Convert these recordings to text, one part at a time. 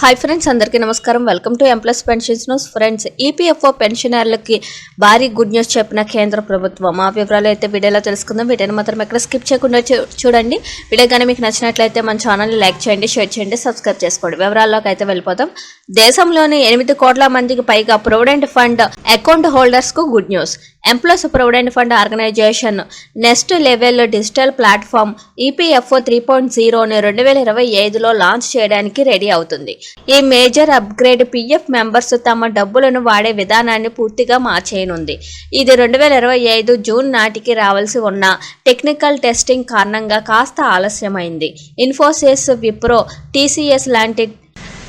Hi friends అందరికీ నమస్కారం. Welcome to ఎంప్లస్ pensions news friends EPFO పెన్షనర్లకి భారీ గుడ్ న్యూస్ చెప్పిన కేంద్ర ప్రభుత్వం. ఆ వివరాలు అయితే వీడియోలో తెలుసుకుందాం. వీడియోని మాత్రం ఎక్కడ స్కిప్ చేయకుండా చూడండి. వీడియో కానీ మీకు నచ్చినట్లయితే మన ఛానల్ని లైక్ చేయండి షేర్ చేయండి సబ్స్క్రైబ్ చేసుకోండి. వివరాల్లోకి అయితే వెళ్ళిపోతాం దేశంలోని ఎనిమిది కోట్ల మందికి పైగా provident fund account హోల్డర్స్కు good news employees provident fund organisation next level digital platform EPFO three point జీరోని రెండు వేల ఇరవై ఐదులో లాంచ్ చేయడానికి రెడీ అవుతుంది. ఈ మేజర్ అప్గ్రేడ్ పిఎఫ్ మెంబర్స్ తమ డబ్బులను వాడే విధానాన్ని పూర్తిగా మార్చేయనుంది. ఇది రెండు వేల ఇరవై ఐదు జూన్ నాటికి రావాల్సి ఉన్న టెక్నికల్ టెస్టింగ్ కారణంగా కాస్త ఆలస్యమైంది. ఇన్ఫోసిస్ విప్రో టీసీఎస్ లాంటి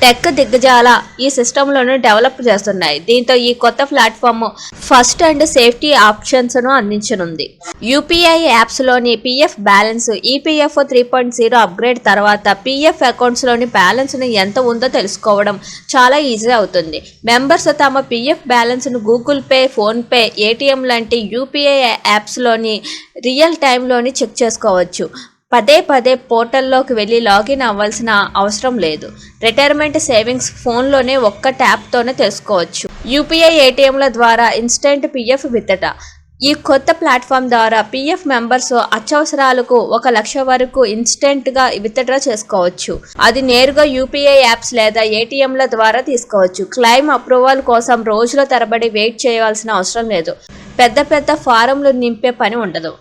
టెక్ దిగ్గజాల ఈ సిస్టంలను డెవలప్ చేస్తున్నాయి. దీంతో ఈ కొత్త ప్లాట్ఫామ్ ఫస్ట్ అండ్ సేఫ్టీ ఆప్షన్స్ను అందించనుంది. UPI యాప్స్లోని PF balance EPF three point zero upgrade తర్వాత పీఎఫ్ అకౌంట్స్లోని బ్యాలెన్స్ను ఎంత ఉందో తెలుసుకోవడం చాలా ఈజీ అవుతుంది. మెంబర్స్ తమ పీఎఫ్ బ్యాలెన్స్ను గూగుల్ పే ఫోన్పే ఏటీఎం లాంటి యూపీఐ యాప్స్లోని రియల్ టైంలోని చెక్ చేసుకోవచ్చు. పదే పదే పోర్టల్లోకి వెళ్ళి లాగిన్ అవ్వాల్సిన అవసరం లేదు. రిటైర్మెంట్ సేవింగ్స్ ఫోన్లోనే ఒక్క ట్యాప్తోనే తెలుసుకోవచ్చు. యూపీఐ ఏటీఎంల ద్వారా ఇన్స్టెంట్ పిఎఫ్ విత్తట ఈ కొత్త ప్లాట్ఫామ్ ద్వారా పిఎఫ్ మెంబర్స్ అత్యవసరాలకు ఒక లక్ష వరకు ఇన్స్టెంట్గా విత్డ్రా చేసుకోవచ్చు. అది నేరుగా యూపీఐ యాప్స్ లేదా ఏటీఎంల ద్వారా తీసుకోవచ్చు. క్లైమ్ అప్రూవల్ కోసం రోజుల తరబడి వెయిట్ చేయాల్సిన అవసరం లేదు. పెద్ద పెద్ద ఫారంలు నింపే పని ఉండదు.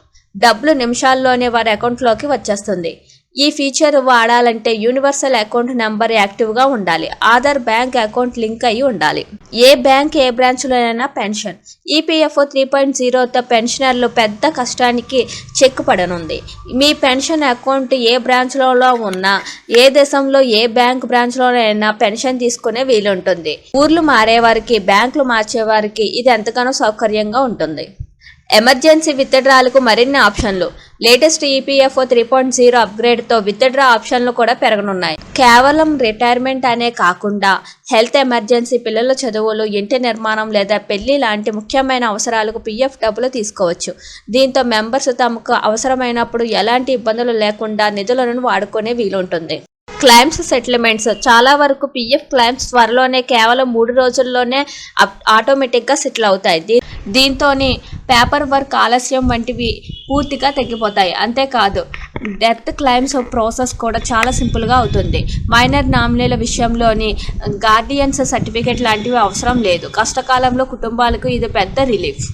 డబ్బులు నిమిషాల్లోనే వారి అకౌంట్లోకి వచ్చేస్తుంది. ఈ ఫీచర్ వాడాలంటే యూనివర్సల్ అకౌంట్ నెంబర్ యాక్టివ్గా ఉండాలి. ఆధార్ బ్యాంక్ అకౌంట్ లింక్ అయి ఉండాలి. ఏ బ్యాంక్ ఏ బ్రాంచ్లోనైనా పెన్షన్ ఈపీఎఫ్ఓ త్రీ పాయింట్ జీరోతో పెన్షనర్లు పెద్ద కష్టానికి చెక్ పడనుంది మీ పెన్షన్ అకౌంట్ ఏ బ్రాంచ్లో ఉన్నా ఏ దేశంలో ఏ బ్యాంక్ బ్రాంచ్లోనైనా పెన్షన్ తీసుకునే వీలుంటుంది. ఊర్లు మారేవారికి బ్యాంకులు మార్చేవారికి ఇది ఎంతగానో సౌకర్యంగా ఉంటుంది. ఎమర్జెన్సీ విత్డ్రాలకు మరిన్ని ఆప్షన్లు. లేటెస్ట్ ఈపీఎఫ్ఓ త్రీ పాయింట్ జీరో అప్గ్రేడ్తో విత్డ్రా ఆప్షన్లు కూడా పెరగనున్నాయి. కేవలం రిటైర్మెంట్ అనే కాకుండా హెల్త్ ఎమర్జెన్సీ పిల్లల చదువులు ఇంటి నిర్మాణం లేదా పెళ్ళి లాంటి ముఖ్యమైన అవసరాలకు పీఎఫ్ డబ్బులు తీసుకోవచ్చు. దీంతో మెంబర్స్ తమకు అవసరమైనప్పుడు ఎలాంటి ఇబ్బందులు లేకుండా నిధులను వాడుకునే వీలుంటుంది. Claims settlements. చాలా వరకు పిఎఫ్ క్లైమ్స్ త్వరలోనే కేవలం మూడు రోజుల్లోనే అప్- ఆటోమేటిక్గా సెటిల్ అవుతాయి. దీంతోని పేపర్ వర్క్ ఆలస్యం వంటివి పూర్తిగా తగ్గిపోతాయి అంతేకాదు డెత్ క్లైమ్స్ ప్రాసెస్ కూడా చాలా సింపుల్గా అవుతుంది. మైనర్ నామినీల విషయంలోని గార్డియన్స్ సర్టిఫికేట్ లాంటివి అవసరం లేదు. కష్టకాలంలో కుటుంబాలకు ఇది పెద్ద రిలీఫ్.